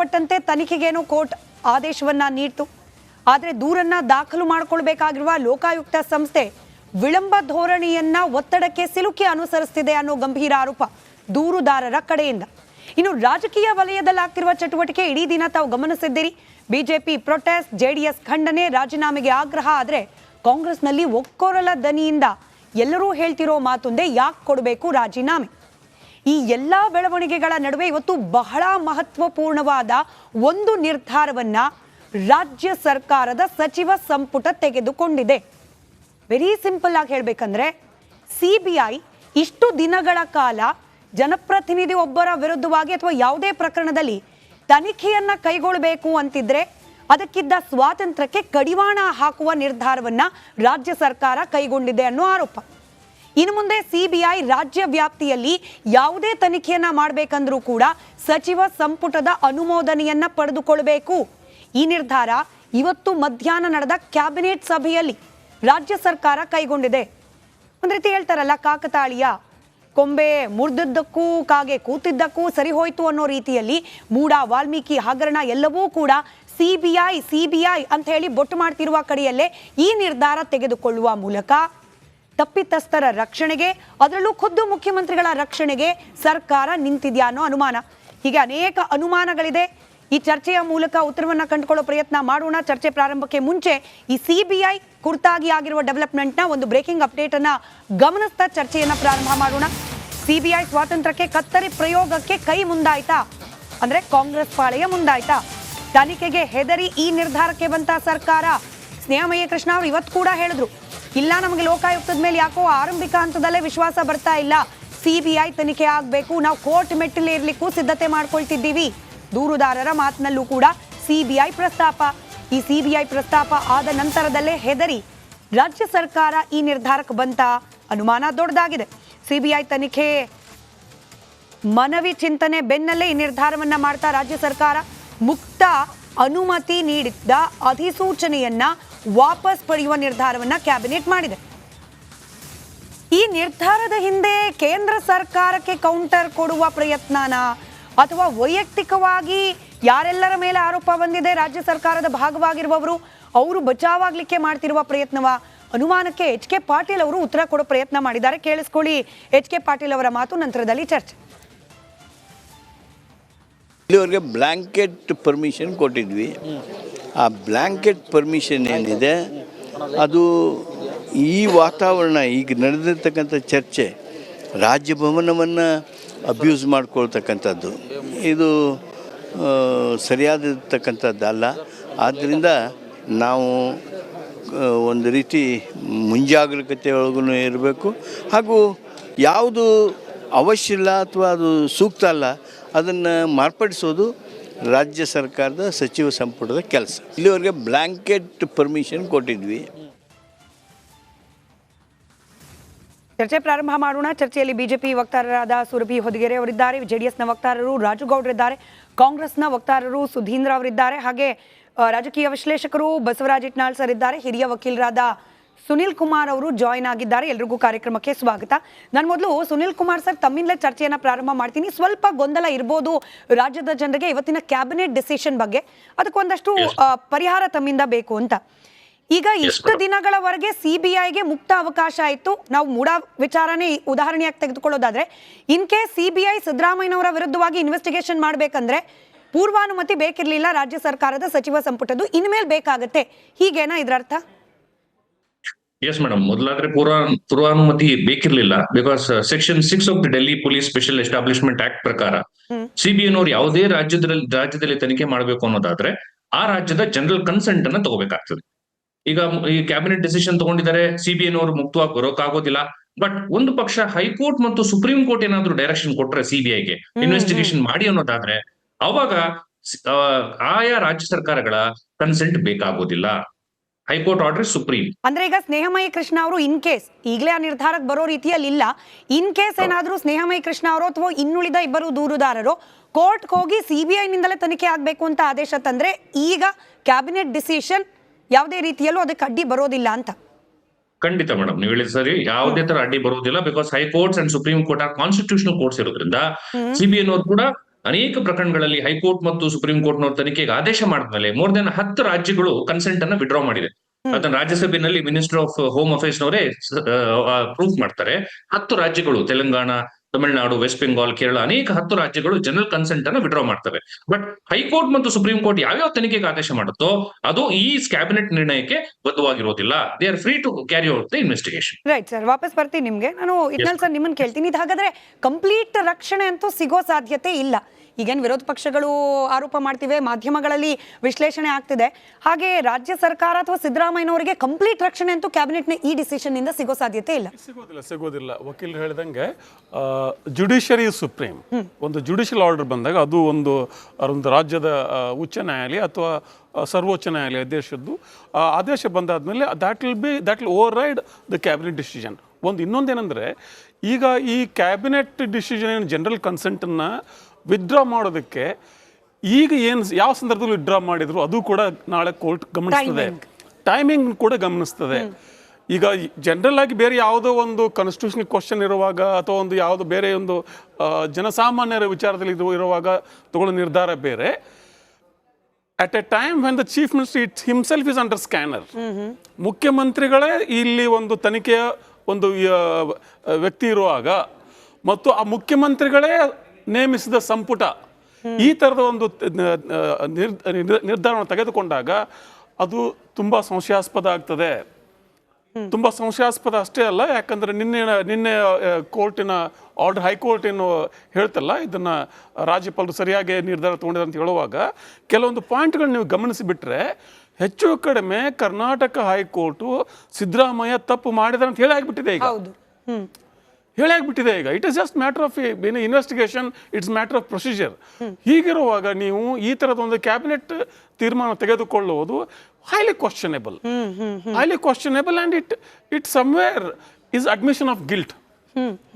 ಸಂಬಂಧಪಟ್ಟಂತೆ ತನಿಖೆಗೇನೋ ಕೋರ್ಟ್ ಆದೇಶವನ್ನ ನೀಡಿತು. ಆದರೆ ದೂರನ್ನ ದಾಖಲು ಮಾಡಿಕೊಳ್ಬೇಕಾಗಿರುವ ಲೋಕಾಯುಕ್ತ ಸಂಸ್ಥೆ ವಿಳಂಬ ಧೋರಣೆಯನ್ನ ಒತ್ತಡಕ್ಕೆ ಸಿಲುಕಿ ಅನುಸರಿಸುತ್ತಿದೆ ಅನ್ನೋ ಗಂಭೀರ ಆರೋಪ ದೂರುದಾರರ ಕಡೆಯಿಂದ. ಇನ್ನು ರಾಜಕೀಯ ವಲಯದಲ್ಲಿ ಆಗ್ತಿರುವ ಚಟುವಟಿಕೆ ಇಡೀ ದಿನ ತಾವು ಗಮನಿಸಿದ್ದೀರಿ. ಬಿಜೆಪಿ ಪ್ರೊಟೆಸ್ಟ್, ಜೆಡಿಎಸ್ ಖಂಡನೆ ರಾಜೀನಾಮೆಗೆ ಆಗ್ರಹ ಆದರೆ ಕಾಂಗ್ರೆಸ್ನಲ್ಲಿ ಒಕ್ಕೊರಲ ದನಿಯಿಂದ ಎಲ್ಲರೂ ಹೇಳ್ತಿರೋ ಮಾತೊಂದೇ ಯಾಕೆ ಕೊಡಬೇಕು ರಾಜೀನಾಮೆ? ಈ ಎಲ್ಲ ಬೆಳವಣಿಗೆಗಳ ನಡುವೆ ಇವತ್ತು ಬಹಳ ಮಹತ್ವಪೂರ್ಣವಾದ ಒಂದು ನಿರ್ಧಾರವನ್ನ ರಾಜ್ಯ ಸರ್ಕಾರದ ಸಚಿವ ಸಂಪುಟ ತೆಗೆದುಕೊಂಡಿದೆ. ವೆರಿ ಸಿಂಪಲ್ ಆಗಿ ಹೇಳಬೇಕಂದ್ರೆ ಸಿ ಇಷ್ಟು ದಿನಗಳ ಕಾಲ ಜನಪ್ರತಿನಿಧಿ ಒಬ್ಬರ ವಿರುದ್ಧವಾಗಿ ಅಥವಾ ಯಾವುದೇ ಪ್ರಕರಣದಲ್ಲಿ ತನಿಖೆಯನ್ನ ಕೈಗೊಳ್ಳಬೇಕು ಅಂತಿದ್ರೆ ಅದಕ್ಕಿದ್ದ ಸ್ವಾತಂತ್ರ್ಯಕ್ಕೆ ಕಡಿವಾಣ ಹಾಕುವ ನಿರ್ಧಾರವನ್ನ ರಾಜ್ಯ ಸರ್ಕಾರ ಕೈಗೊಂಡಿದೆ ಅನ್ನೋ ಆರೋಪ. ಇನ್ನು ಮುಂದೆ ಸಿಬಿಐ ರಾಜ್ಯ ವ್ಯಾಪ್ತಿಯಲ್ಲಿ ಯಾವುದೇ ತನಿಖೆಯನ್ನ ಮಾಡಬೇಕಂದ್ರೂ ಕೂಡ ಸಚಿವ ಸಂಪುಟದ ಅನುಮೋದನೆಯನ್ನ ಪಡೆದುಕೊಳ್ಬೇಕು ಈ ನಿರ್ಧಾರ ಇವತ್ತು ಮಧ್ಯಾಹ್ನ ನಡೆದ ಕ್ಯಾಬಿನೆಟ್ ಸಭೆಯಲ್ಲಿ ರಾಜ್ಯ ಸರ್ಕಾರ ಕೈಗೊಂಡಿದೆ. ಒಂದ್ ರೀತಿ ಹೇಳ್ತಾರಲ್ಲ, ಕಾಕತಾಳೀಯ. ಕೊಂಬೆ ಮುರಿದದ್ದಕ್ಕೂ, ಕಾಗೆ ಕೂತಿದ್ದಕ್ಕೂ ಸರಿ ಹೋಯ್ತು ಅನ್ನೋ ರೀತಿಯಲ್ಲಿ ಮೂಡ, ವಾಲ್ಮೀಕಿ, ಹಗರಣ ಎಲ್ಲವೂ ಕೂಡ ಸಿಬಿಐ ಸಿಬಿಐ ಅಂತ ಹೇಳಿ ಬೊಟ್ಟು ಮಾಡ್ತಿರುವ ಕಡೆಯಲ್ಲೇ ಈ ನಿರ್ಧಾರ ತೆಗೆದುಕೊಳ್ಳುವ ಮೂಲಕ ತಪ್ಪಿತಸ್ಥರ ರಕ್ಷಣೆಗೆ, ಅದರಲ್ಲೂ ಖುದ್ದು ಮುಖ್ಯಮಂತ್ರಿಗಳ ರಕ್ಷಣೆಗೆ ಸರ್ಕಾರ ನಿಂತಿದೆಯಾ ಅನ್ನೋ ಅನುಮಾನ. ಹೀಗೆ ಅನೇಕ ಅನುಮಾನಗಳಿದೆ. ಈ ಚರ್ಚೆಯ ಮೂಲಕ ಉತ್ತರವನ್ನು ಕಂಡುಕೊಳ್ಳೋ ಪ್ರಯತ್ನ ಮಾಡೋಣ. ಚರ್ಚೆ ಪ್ರಾರಂಭಕ್ಕೆ ಮುಂಚೆ ಈ ಸಿಬಿಐ ಕುರಿತಾಗಿ ಆಗಿರುವ ಡೆವಲಪ್ಮೆಂಟ್ನ ಒಂದು ಬ್ರೇಕಿಂಗ್ ಅಪ್ಡೇಟ್ ಅನ್ನ ಗಮನಿಸ್ತಾ ಚರ್ಚೆಯನ್ನ ಪ್ರಾರಂಭ ಮಾಡೋಣ. ಸಿಬಿಐ ಸ್ವಾತಂತ್ರ್ಯಕ್ಕೆ ಕತ್ತರಿ ಪ್ರಯೋಗಕ್ಕೆ ಕೈ ಮುಂದಾಯ್ತಾ? ಅಂದ್ರೆ ಕಾಂಗ್ರೆಸ್ ಪಾಳೆಯ ಮುಂದಾಯ್ತಾ? ತನಿಖೆಗೆ ಹೆದರಿ ಈ ನಿರ್ಧಾರಕ್ಕೆ ಬಂತ ಸರ್ಕಾರ? ಸ್ನೇಹಮಯ್ಯ ಕೃಷ್ಣ ಅವರು ಇವತ್ತು ಕೂಡ ಹೇಳಿದ್ರು. ಇಲ್ಲ, ನಮಗೆ ಲೋಕಾಯುಕ್ತದ ಮೇಲೆ ಯಾಕೋ ಆರಂಭಿಕ ಹಂತದಲ್ಲೇ ವಿಶ್ವಾಸ ಬರ್ತಾ ಇಲ್ಲ. ಸಿಬಿಐ ತನಿಖೆ ಆಗಬೇಕು. ನಾವು ಕೋರ್ಟ್ ಮೆಟ್ಟಿಲು ಇರಲಿಕ್ಕೂ ಸಿದ್ಧತೆ ಮಾಡ್ಕೊಳ್ತಿದ್ದೀವಿ. ದೂರುದಾರರ ಮಾತಿನಲ್ಲೂ ಕೂಡ ಸಿಬಿಐ ಪ್ರಸ್ತಾಪ. ಈ ಸಿಬಿಐ ಪ್ರಸ್ತಾಪ ಆದ ನಂತರದಲ್ಲೇ ಹೆದರಿ. ರಾಜ್ಯ ಸರ್ಕಾರ ಈ ನಿರ್ಧಾರಕ್ಕೆ ಬಂತ? ಅನುಮಾನ ದೊಡ್ಡದಾಗಿದೆ. ಸಿಬಿಐ ತನಿಖೆ ಮನವಿ ಚಿಂತನೆ ಬೆನ್ನಲ್ಲೇ ಈ ನಿರ್ಧಾರವನ್ನ ಮಾಡ್ತಾ ರಾಜ್ಯ ಸರ್ಕಾರ ಮುಕ್ತ ಅನುಮತಿ ನೀಡಿದ್ದ ಅಧಿಸೂಚನೆಯನ್ನ ವಾಪಸ್ ಪಡೆಯುವ ನಿರ್ಧಾರವನ್ನ ಕ್ಯಾಬಿನೆಟ್ ಮಾಡಿದೆ. ಈ ನಿರ್ಧಾರದ ಹಿಂದೆ ಕೇಂದ್ರ ಸರ್ಕಾರಕ್ಕೆ ಕೌಂಟರ್ ಕೊಡುವ ಪ್ರಯತ್ನನ ಅಥವಾ ವೈಯಕ್ತಿಕವಾಗಿ ಯಾರೆಲ್ಲರ ಮೇಲೆ ಆರೋಪ ಬಂದಿದೆ, ರಾಜ್ಯ ಸರ್ಕಾರದ ಭಾಗವಾಗಿರುವವರು, ಅವರು ಬಚಾವಾಗಲಿಕ್ಕೆ ಮಾಡ್ತಿರುವ ಪ್ರಯತ್ನವ ಅನುಮಾನಕ್ಕೆ ಎಚ್ ಕೆ ಪಾಟೀಲ್ ಅವರು ಉತ್ತರ ಕೊಡೋ ಪ್ರಯತ್ನ ಮಾಡಿದ್ದಾರೆ. ಕೇಳಿಸ್ಕೊಳ್ಳಿ ಎಚ್ ಕೆ ಪಾಟೀಲ್ ಅವರ ಮಾತು, ನಂತರದಲ್ಲಿ ಚರ್ಚೆ. ಇಲ್ಲಿವರೆಗೆ ಬ್ಲ್ಯಾಂಕೆಟ್ ಪರ್ಮಿಷನ್ ಕೊಟ್ಟಿದ್ವಿ. ಆ ಬ್ಲ್ಯಾಂಕೆಟ್ ಪರ್ಮಿಷನ್ ಏನಿದೆ, ಅದು ಈ ವಾತಾವರಣ ಈಗ ನಡೆದಿರ್ತಕ್ಕಂಥ ಚರ್ಚೆ ರಾಜಭವನವನ್ನು ಅಬ್ಯೂಸ್ ಮಾಡ್ಕೊಳ್ತಕ್ಕಂಥದ್ದು. ಇದು ಸರಿಯಾದಿರ್ತಕ್ಕಂಥದ್ದಲ್ಲ. ಆದ್ದರಿಂದ ನಾವು ಒಂದು ರೀತಿ ಮುಂಜಾಗ್ರತೆ ಒಳಗೂ ಇರಬೇಕು. ಹಾಗೂ ಯಾವುದು ಅವಶ್ಯ ಇಲ್ಲ ಅಥವಾ ಅದು ಸೂಕ್ತ ಅಲ್ಲ, ಅದನ್ನು ಮಾರ್ಪಡಿಸೋದು ರಾಜ್ಯ ಸರ್ಕಾರದ ಸಚಿವ ಸಂಪುಟದ ಕೆಲಸ. ಇಲ್ಲಿವರೆಗೆ ಬ್ಲ್ಯಾಂಕೆಟ್ ಪರ್ಮಿಷನ್ ಕೊಟ್ಟಿದ್ವಿ. ಚರ್ಚೆ ಪ್ರಾರಂಭ ಮಾಡೋಣ. ಚರ್ಚೆಯಲ್ಲಿ ಬಿಜೆಪಿ ವಕ್ತಾರರಾದ ಸುರಭಿ ಹೊದಿಗೆರೆ ಅವರಿದ್ದಾರೆ. ಜೆಡಿಎಸ್ನ ವಕ್ತಾರರು ರಾಜುಗೌಡರಿದ್ದಾರೆ ಕಾಂಗ್ರೆಸ್ನ ವಕ್ತಾರರು ಸುಧೀಂದ್ರ ಅವರಿದ್ದಾರೆ. ಹಾಗೆ ರಾಜಕೀಯ ವಿಶ್ಲೇಷಕರು ಬಸವರಾಜ್ ಇಟ್ನಾಳ್ ಸರ್ ಇದ್ದಾರೆ. ಹಿರಿಯ ವಕೀಲರಾದ ಸುನಿಲ್ ಕುಮಾರ್ ಅವರು ಜಾಯ್ನ್ ಆಗಿದ್ದಾರೆ. ಎಲ್ರಿಗೂ ಕಾರ್ಯಕ್ರಮಕ್ಕೆ ಸ್ವಾಗತ. ನಾನು ಮೊದಲು ಸುನಿಲ್ ಕುಮಾರ್ ಸರ್ ತಮ್ಮಿಂದಲೇ ಚರ್ಚೆಯನ್ನು ಪ್ರಾರಂಭ ಮಾಡ್ತೀನಿ. ಸ್ವಲ್ಪ ಗೊಂದಲ ಇರ್ಬೋದು ರಾಜ್ಯದ ಜನರಿಗೆ ಇವತ್ತಿನ ಕ್ಯಾಬಿನೆಟ್ ಡಿಸಿಷನ್ ಬಗ್ಗೆ. ಅದಕ್ಕೊಂದಷ್ಟು ಪರಿಹಾರ ತಮ್ಮಿಂದ ಬೇಕು ಅಂತ. ಈಗ ಇಷ್ಟು ದಿನಗಳವರೆಗೆ ಸಿಬಿಐಗೆ ಮುಕ್ತ ಅವಕಾಶ ಆಯಿತು. ನಾವು ಮೂಡ ವಿಚಾರನೆ ಉದಾಹರಣೆಯಾಗಿ ತೆಗೆದುಕೊಳ್ಳೋದಾದ್ರೆ ಇನ್ ಕೇಸ್ ಸಿಬಿಐ ಸಿದ್ದರಾಮಯ್ಯನವರ ವಿರುದ್ಧವಾಗಿ ಇನ್ವೆಸ್ಟಿಗೇಷನ್ ಮಾಡಬೇಕಂದ್ರೆ ಪೂರ್ವಾನುಮತಿ ಬೇಕಿರಲಿಲ್ಲ ರಾಜ್ಯ ಸರ್ಕಾರದ ಸಚಿವ ಸಂಪುಟದ್ದು. ಇನ್ಮೇಲೆ ಬೇಕಾಗತ್ತೆ. ಹೀಗೇನಾ ಇದರರ್ಥ? ಎಸ್ ಮೇಡಮ್ ಮೊದಲಾದ್ರೆ ಪೂರ್ವ ಪೂರ್ವಾನುಮತಿ ಬೇಕಿರ್ಲಿಲ್ಲ. Because section six of the Delhi police special establishment act ಪ್ರಕಾರ ಸಿಬಿಐ ಸಿಬಿಐನವ್ರು ಯಾವುದೇ ರಾಜ್ಯದಲ್ಲಿ ರಾಜ್ಯದಲ್ಲಿ ತನಿಖೆ ಮಾಡಬೇಕು ಅನ್ನೋದಾದ್ರೆ ಆ ರಾಜ್ಯದ ಜನರಲ್ ಕನ್ಸೆಂಟ್ ಅನ್ನ ತಗೋಬೇಕಾಗ್ತದೆ. ಈಗ ಈ ಕ್ಯಾಬಿನೆಟ್ ಡಿಸಿಷನ್ ತಗೊಂಡಿದ್ದಾರೆ. ಸಿಬಿಐನವರು ಮುಕ್ತವಾಗಿ ಬರೋಕ್ಕಾಗೋದಿಲ್ಲ ಬಟ್ ಒಂದು ಪಕ್ಷ ಹೈಕೋರ್ಟ್ ಮತ್ತು ಸುಪ್ರೀಂ ಕೋರ್ಟ್ ಏನಾದ್ರೂ ಡೈರೆಕ್ಷನ್ ಕೊಟ್ರೆ ಸಿಬಿಐಗೆ. ಇನ್ವೆಸ್ಟಿಗೇಷನ್ ಮಾಡಿ ಅನ್ನೋದಾದ್ರೆ ಅವಾಗ ಆಯಾ ರಾಜ್ಯ ಸರ್ಕಾರಗಳ consent ಬೇಕಾಗೋದಿಲ್ಲ. High court order supreme. ಅಂದ್ರೆ ಈಗ ಸ್ನೇಹಮಯ ಕೃಷ್ಣ ಅವರು ಇನ್ ಕೇಸ್ ಈಗಲೇ ಆ ನಿರ್ಧಾರಕ್ಕೆ ಬರೋ ರೀತಿಯಲ್ಲಿ ಇಲ್ಲ. ಇನ್ ಕೇಸ್ ಏನಾದರೂ ಸ್ನೇಹಮಯ ಕೃಷ್ಣ ಅವರು ಅಥವಾ ಇನ್ನುಳಿದ ಇಬ್ಬರು ದೂರುದಾರರು ಕೋರ್ಟ್ಗೆ ಹೋಗಿ ಸಿಬಿಐ ನಿಂದಲೇ ತನಿಖೆ ಆಗಬೇಕು ಅಂತ ಆದೇಶ ತಂದ್ರೆ ಈಗ ಕ್ಯಾಬಿನೆಟ್ ಡಿಸಿಷನ್ ಯಾವುದೇ ರೀತಿಯಲ್ಲೂ ಅದಕ್ಕೆ ಅಡ್ಡಿ ಬರೋದಿಲ್ಲ ಅಂತ. ಖಂಡಿತ ಮೇಡಮ್ ನೀವು ಹೇಳಿದ ಸರಿ. ಯಾವುದೇ ತರ ಅಡ್ಡಿ ಬರೋದಿಲ್ಲ because high courts and supreme court are constitutional courts ಇರೋದ್ರಿಂದ. ಸಿಬಿಐ ನವರು ಕೂಡ ಅನೇಕ ಪ್ರಕರಣಗಳಲ್ಲಿ ಹೈಕೋರ್ಟ್ ಮತ್ತು ಸುಪ್ರೀಂ ಕೋರ್ಟ್ ನವರು ತನಿಖೆಗೆ ಆದೇಶ ಮಾಡಿದ್ಮೇಲೆ ಮೋರ್ ದೆನ್ ಹತ್ತು ರಾಜ್ಯಗಳು ಕನ್ಸೆಂಟ್ ಅನ್ನ ವಿಡ್ರಾ ಮಾಡಿದೆ ಅದನ್ನ ರಾಜ್ಯಸಭೆಯಲ್ಲಿ ಮಿನಿಸ್ಟರ್ ಆಫ್ ಹೋಮ್ ಅಫೇರ್ಸ್ ನವರೇ ಪ್ರೂಫ್ ಮಾಡ್ತಾರೆ. ಹತ್ತು ರಾಜ್ಯಗಳು ತೆಲಂಗಾಣ ತಮಿಳುನಾಡು ವೆಸ್ಟ್ ಬೆಂಗಾಲ್ ಕೇರಳ ಅನೇಕ ಹತ್ತು ರಾಜ್ಯಗಳು ಜನರಲ್ ಕನ್ಸೆಂಟ್ ಅನ್ನು ವಿಡ್ರಾ ಮಾಡ್ತವೆ. ಬಟ್ ಹೈಕೋರ್ಟ್ ಮತ್ತು ಸುಪ್ರೀಂ ಕೋರ್ಟ್ ಯಾವ್ಯಾವ ತನಿಖೆಗೆ ಆದೇಶ ಮಾಡುತ್ತೋ ಅದು ಈ ಕ್ಯಾಬಿನೆಟ್ ನಿರ್ಣಯಕ್ಕೆ ಬದ್ಧವಾಗಿರೋದಿಲ್ಲ. They are free to carry out the investigation right sir ವಾಪಸ್ ಬರ್ತೀನಿ ನಿಮ್ಗೆ. ನಾನು ಇದ್ನಲ್ಲಿ ಸರ್ ನಿಮ್ಮನ್ನ ಕೇಳ್ತೀನಿ. ಇದು ಹಾಗಾದ್ರೆ ಕಂಪ್ಲೀಟ್ ರಕ್ಷಣೆ ಅಂತೂ ಸಿಗೋ ಸಾಧ್ಯತೆ ಇಲ್ಲ. ಈಗೇನು ವಿರೋಧ ಪಕ್ಷಗಳು ಆರೋಪ ಮಾಡ್ತಿವೆ ಮಾಧ್ಯಮಗಳಲ್ಲಿ ವಿಶ್ಲೇಷಣೆ ಆಗ್ತಿದೆ. ಹಾಗೆ ರಾಜ್ಯ ಸರ್ಕಾರ ಅಥವಾ ಸಿದ್ದರಾಮಯ್ಯನವರಿಗೆ ಕಂಪ್ಲೀಟ್ ರಕ್ಷಣೆ ಅಂತೂ ಕ್ಯಾಬಿನೆಟ್ನ ಈ ಡಿಸಿಷನ್ ಇಂದ ಸಿಗೋ ಸಾಧ್ಯತೆ ಇಲ್ಲ. ಸಿಗೋದಿಲ್ಲ ಸಿಗೋದಿಲ್ಲ. ವಕೀಲರು ಹೇಳಿದಂಗೆ ಜುಡಿಷರಿ ಸುಪ್ರೀಂ ಒಂದು ಜುಡಿಷಿಯಲ್ ಆರ್ಡರ್ ಬಂದಾಗ ಅದು ಒಂದು ಒಂದು ರಾಜ್ಯದ ಉಚ್ಚ ನ್ಯಾಯಾಲಯ ಅಥವಾ ಸರ್ವೋಚ್ಚ ನ್ಯಾಯಾಲಯ ದೇಶದ್ದು ಆ ಆದೇಶ ಬಂದಾದ್ಮೇಲೆ that will be that will override the cabinet decision ಒಂದು ಇನ್ನೊಂದೇನೆಂದರೆ ಈಗ ಈ ಕ್ಯಾಬಿನೆಟ್ ಡಿಸಿಷನ್ ಏನು ಜನರಲ್ ಕನ್ಸೆಂಟನ್ನು ವಿತ್ಡ್ರಾ ಮಾಡೋದಕ್ಕೆ ಈಗ ಏನು ಯಾವ ಸಂದರ್ಭದಲ್ಲಿ ವಿತ್ಡ್ರಾ ಮಾಡಿದ್ರು ಅದು ಕೂಡ ನಾಳೆ ಕೋರ್ಟ್ ಗಮನಿಸ್ತದೆ. ಟೈಮಿಂಗ್ ಕೂಡ ಗಮನಿಸ್ತದೆ. ಈಗ ಜನರಲ್ ಆಗಿ ಬೇರೆ ಯಾವುದೋ ಒಂದು ಕಾನ್ಸ್ಟಿಟ್ಯೂಷನ್ ಕ್ವಶನ್ ಇರುವಾಗ ಅಥವಾ ಒಂದು ಯಾವುದೋ ಬೇರೆ ಒಂದು ಜನಸಾಮಾನ್ಯರ ವಿಚಾರದಲ್ಲಿ ಇದು ಇರುವಾಗ ತಗೊಳ್ಳೋ ನಿರ್ಧಾರ ಬೇರೆ. At a time when the chief minister it himself is under scanner ಮುಖ್ಯಮಂತ್ರಿಗಳೇ ಇಲ್ಲಿ ಒಂದು ತನಿಖೆಯ ಒಂದು ವ್ಯಕ್ತಿ ಇರುವಾಗ ಮತ್ತು ಆ ಮುಖ್ಯಮಂತ್ರಿಗಳೇ ನೇಮಿಸಿದ ಸಂಪುಟ. ಈ ಥರದ ಒಂದು ನಿರ್ಧಾರವನ್ನು ತೆಗೆದುಕೊಂಡಾಗ ಅದು ತುಂಬ ಸಂಶಯಾಸ್ಪದ ಆಗ್ತದೆ. ತುಂಬ ಸಂಶಯಾಸ್ಪದ ಅಷ್ಟೇ ಅಲ್ಲ, ಯಾಕಂದ್ರೆ ನಿನ್ನೆ ನಿನ್ನೆ ಕೋರ್ಟಿನ, ಆರ್ಡರ್ ಹೈಕೋರ್ಟ್ ಏನು ಹೇಳ್ತಲ್ಲ, ಇದನ್ನ ರಾಜ್ಯಪಾಲರು ಸರಿಯಾಗಿ ನಿರ್ಧಾರ ತಗೊಂಡಿದ್ದಾರೆ ಅಂತ ಹೇಳುವಾಗ, ಕೆಲವೊಂದು ಪಾಯಿಂಟ್ಗಳನ್ನ ನೀವು ಗಮನಿಸಿ ಬಿಟ್ರೆ ಹೆಚ್ಚು ಕಡಿಮೆ ಕರ್ನಾಟಕ ಹೈಕೋರ್ಟು ಸಿದ್ದರಾಮಯ್ಯ ತಪ್ಪು ಮಾಡಿದ್ರೆ ಅಂತ ಹೇಳಿ ಆಗ್ಬಿಟ್ಟಿದೆ ಈಗ. ಹೌದು ಹ್ಮ್ ಹೇಳಿ ಆಗ್ಬಿಟ್ಟಿದೆ ಈಗ it is just matter of investigation it's matter of procedure ಹೀಗಿರುವಾಗ ನೀವು ಈ ತರದ ಒಂದು ಕ್ಯಾಬಿನೆಟ್ ತೀರ್ಮಾನ ತೆಗೆದುಕೊಳ್ಳುವುದು highly questionable highly questionable and it it somewhere is admission of guilt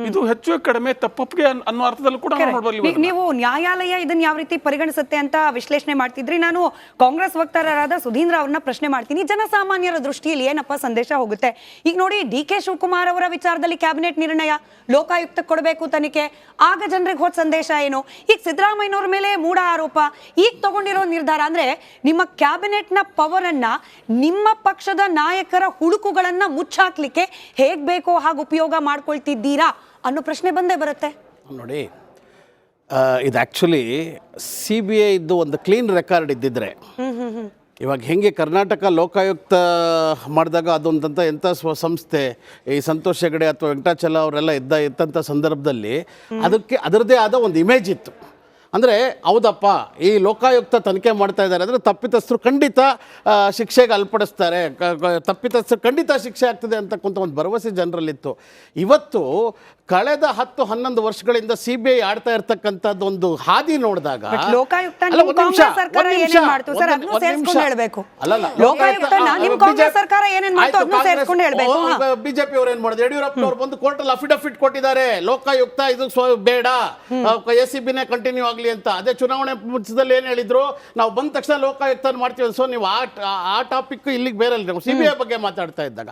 ಇದು ಹೆಚ್ಚು ಕಡಿಮೆ ತಪ್ಪೊಪ್ಪಿಗೆ ಅನ್- ಅನ್ನೋ ಅರ್ಥದಲ್ಲಿ ಕೂಡ ನಾವು ನೀ- ನ್ಯಾಯಾಲಯ ಇದನ್ನ ಯಾವ ರೀತಿ ಪರಿಗಣಿಸುತ್ತೆ ಅಂತ ವಿಶ್ಲೇಷಣೆ ಮಾಡ್ತಿದ್ರಿ. ನಾನು ಕಾಂಗ್ರೆಸ್ ವಕ್ತಾರರಾದ ಸುಧೀಂದ್ರ ಅವ್ರನ್ನ ಪ್ರಶ್ನೆ ಮಾಡ್ತೀನಿ. ಜನಸಾಮಾನ್ಯರ ದೃಷ್ಟಿಯಲ್ಲಿ ಏನಪ್ಪ ಸಂದೇಶ ಹೋಗುತ್ತೆ? ಈಗ ನೋಡಿ ಡಿ ಕೆ ಶಿವಕುಮಾರ್ ಅವರ ವಿಚಾರದಲ್ಲಿ ಕ್ಯಾಬಿನೆಟ್ ನಿರ್ಣಯ ಲೋಕಾಯುಕ್ತ ಕೊಡಬೇಕು ತನಿಖೆ. ಆಗ ಜನರಿಗೆ ಹೋದ ಸಂದೇಶ ಏನು? ಈಗ ಸಿದ್ದರಾಮಯ್ಯನವ್ರ ಮೇಲೆ ಮೂಢ ಆರೋಪ. ಈಗ ತಗೊಂಡಿರೋ ನಿರ್ಧಾರ ಅಂದ್ರೆ ನಿಮ್ಮ ಕ್ಯಾಬಿನೆಟ್ನ ಪವರ್ ಅನ್ನ ನಿಮ್ಮ ಪಕ್ಷದ ನಾಯಕರ ಹುಡುಕುಗಳನ್ನ ಮುಚ್ಚಾಕ್ಲಿಕ್ಕೆ ಹೇಗ್ ಬೇಕೋ ಹಾಗೆ ಉಪಯೋಗ ಮಾಡ್ಕೊಳ್ತಿದ್ದೀರಾ ಅನ್ನೋ ಪ್ರಶ್ನೆ ಬಂದೇ ಬರುತ್ತೆ. ನೋಡಿ ಇದು ಆ್ಯಕ್ಚುಲಿ ಸಿ ಬಿ ಐ ಇದ್ದು ಒಂದು ಕ್ಲೀನ್ ರೆಕಾರ್ಡ್ ಇದ್ದಿದ್ರೆ. ಇವಾಗ ಹೆಂಗೆ ಕರ್ನಾಟಕ ಲೋಕಾಯುಕ್ತ ಮಾಡಿದಾಗ ಅದೊಂದಂಥ ಎಂಥ ಸ್ವ ಸಂಸ್ಥೆ ಈ ಸಂತೋಷ್ ಹೆಗಡೆ ಅಥವಾ ವೆಂಕಟಾಚಲ ಅವರೆಲ್ಲ ಇದ್ದ ಇದ್ದಂಥ ಸಂದರ್ಭದಲ್ಲಿ ಅದಕ್ಕೆ ಅದರದೇ ಆದ ಒಂದು ಇಮೇಜ್ ಇತ್ತು. ಅಂದರೆ ಹೌದಪ್ಪ ಈ ಲೋಕಾಯುಕ್ತ ತನಿಖೆ ಮಾಡ್ತಾ ಇದ್ದಾರೆ ಅಂದರೆ ತಪ್ಪಿತಸ್ಥರು ಖಂಡಿತ ಶಿಕ್ಷೆಗೆ ಅಲ್ಪಡಿಸ್ತಾರೆ. ತಪ್ಪಿತಸ್ಥರು ಖಂಡಿತ ಶಿಕ್ಷೆ ಆಗ್ತದೆ ಅಂತಕ್ಕಂಥ ಒಂದು ಭರವಸೆ ಜನರಲ್ಲಿತ್ತು. ಇವತ್ತು ಕಳೆದ ಹತ್ತು ಹನ್ನೊಂದು ವರ್ಷಗಳಿಂದ ಸಿ ಬಿ ಐ ಆಡ್ತಾ ಇರ್ತಕ್ಕಂಥದ್ದು ಒಂದು ಹಾದಿ ನೋಡಿದಾಗ ಅಲ್ಲ, ಬಿಜೆಪಿ ಅವ್ರು ಏನ್ ಮಾಡಿದ್ರು? ಯಡಿಯೂರಪ್ಪ ಅವ್ರು ಬಂದು ಕೋರ್ಟಲ್ಲಿ ಅಫಿಡವಿಟ್ ಕೊಟ್ಟಿದ್ದಾರೆ. ಲೋಕಾಯುಕ್ತ ಇದು ಬೇಡ. ಎಸ್ ಸಿ ಬಿನೇ ಕಂಟಿನ್ಯೂ ಆಗಲಿ ಅಂತ. ಅದೇ ಚುನಾವಣೆ ಮುಚ್ಚದಲ್ಲಿ ಏನ್ ಹೇಳಿದ್ರು? ನಾವು ಬಂದ ತಕ್ಷಣ ಲೋಕಾಯುಕ್ತ ಮಾಡ್ತೀವಿ. ಸೊ ನೀವು ಆ ಆ ಟಾಪಿಕ್ ಇಲ್ಲಿಗೆ ಬೇರೆ ನಾವು ಸಿ ಬಿ ಐ ಬಗ್ಗೆ ಮಾತಾಡ್ತಾ ಇದ್ದಾಗ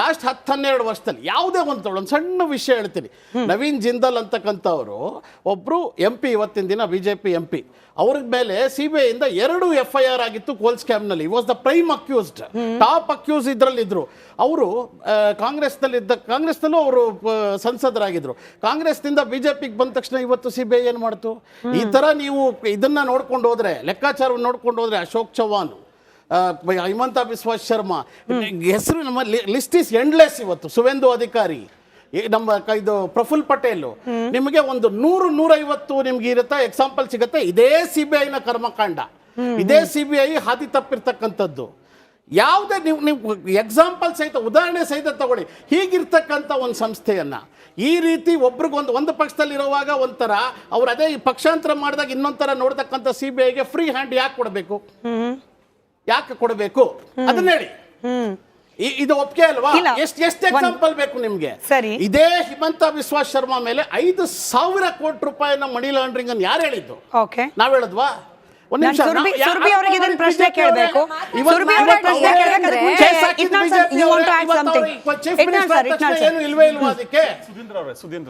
ಲಾಸ್ಟ್ ಹತ್ತು ಹನ್ನೆರಡು ವರ್ಷದಲ್ಲಿ ಯಾವುದೇ ಒಂದು ಒಂದು ಸಣ್ಣ ವಿಷಯ ಹೇಳ್ತೀನಿ. ನವೀನ್ ಜಿಂದಾಲ್ ಅಂತಕ್ಕಂಥವ್ರು ಒಬ್ರು ಎಂ ಪಿ ಇವತ್ತಿನ ದಿನ B J P M P ಅವ್ರ ಮೇಲೆ ಸಿ ಬಿ ಐಯಿಂದ ಎರಡು ಎಫ್ ಐ ಆರ್ ಆಗಿತ್ತು coal ಸ್ಕ್ಯಾಮ್ನಲ್ಲಿ was the prime accused top accuse ಇದರಲ್ಲಿದ್ದರು ಅವರು ಕಾಂಗ್ರೆಸ್ನಲ್ಲಿದ್ದ ಕಾಂಗ್ರೆಸ್ನಲ್ಲೂ ಅವರು ಸಂಸದರಾಗಿದ್ರು. ಕಾಂಗ್ರೆಸ್ನಿಂದ ಬಿ ಜೆ ಪಿಗೆ ಬಂದ ತಕ್ಷಣ ಇವತ್ತು ಸಿ ಬಿ ಐ ಏನು ಮಾಡ್ತು? ಈ ಥರ ನೀವು ಇದನ್ನ ನೋಡ್ಕೊಂಡು ಹೋದ್ರೆ ಲೆಕ್ಕಾಚಾರವನ್ನು ನೋಡ್ಕೊಂಡು ಹೋದ್ರೆ ಅಶೋಕ್ ಚವ್ಹಾಣ್ ಆ, ಹಿಮಂತ ಬಿಸ್ವಾ ಶರ್ಮಾ ಹೆಸರು ನಮ್ಮ ಲಿಸ್ಟ್ ಇಸ್ ಎಂಡ್ಲೆಸ್ ಇವತ್ತು. ಸುವೇಂದು ಅಧಿಕಾರಿ ನಮ್ಮ ಇದು ಪ್ರಫುಲ್ ಪಟೇಲ್. ನಿಮಗೆ ಒಂದು ನೂರು ನೂರೈವತ್ತು ನಿಮ್ಗೆ ಇರುತ್ತೆ ಎಕ್ಸಾಂಪಲ್ ಸಿಗುತ್ತೆ. ಇದೇ ಸಿ ಬಿ ಐನ ಕರ್ಮಕಾಂಡ. ಇದೇ ಸಿ ಬಿ ಐ ಹಾದಿ ತಪ್ಪಿರ್ತಕ್ಕಂಥದ್ದು. ಯಾವುದೇ ನೀವು ನೀವು ಎಕ್ಸಾಂಪಲ್ ಸಹಿತ ಉದಾಹರಣೆ ಸಹಿತ ತಗೊಳ್ಳಿ. ಹೀಗಿರ್ತಕ್ಕಂಥ ಒಂದು ಸಂಸ್ಥೆಯನ್ನ ಈ ರೀತಿ ಒಬ್ರಿಗೊಂದು ಒಂದು ಪಕ್ಷದಲ್ಲಿ ಇರುವಾಗ ಒಂಥರ ಅವ್ರು ಅದೇ ಈ ಪಕ್ಷಾಂತರ ಮಾಡಿದಾಗ ಇನ್ನೊಂಥರ ನೋಡ್ತಕ್ಕಂಥ ಸಿ ಬಿ ಐಗೆ ಫ್ರೀ ಹ್ಯಾಂಡ್ ಯಾಕೆ ಕೊಡಬೇಕು? ಯಾಕೆ ಕೊಡಬೇಕು? ಅದನ್ನ ಹೇಳಿ. ಇದು ಒಪ್ಪಿಗೆ ಅಲ್ವಾ. ಎಷ್ಟು ಎಷ್ಟು ಎಕ್ಸಾಂಪಲ್ ಬೇಕು ನಿಮ್ಗೆ? ಸರಿ. ಇದೇ ಹಿಮಂತ ವಿಶ್ವಾಸ್ ಶರ್ಮಾ ಮೇಲೆ ಐದು ಸಾವಿರ ಕೋಟಿ ರೂಪಾಯಿನ ಮನಿ ಲಾಂಡ್ರಿಂಗ್ ಅನ್ನು ಯಾರು ಹೇಳಿದ್ದು? ಓಕೆ ನಾವ್ ಹೇಳಿದ್ವಾ? ಒಂದ್ ನಿಮಿಷ. ಸುರ್ಬಿ ನಾವು ಯಾ- ಸುರ್ಬಿ ಅವರಿಗೆ ಇದನ್ನ ಪ್ರಶ್ನೆ ಕೇಳಬೇಕು. ಸುರ್ಬಿ ಅವರಿಗೆ ಪ್ರಶ್ನೆ ಕೇಳಬೇಕಂದ್ರೆ Itnal sir, Itnal sir, Itnal sir. ಏನು ಇಲ್ವೇ ಇಲ್ವಾ ಅದಕ್ಕೆ? ಸುಧೀಂದ್ರ ಅವರೇ ಸುಧೀಂದ್ರ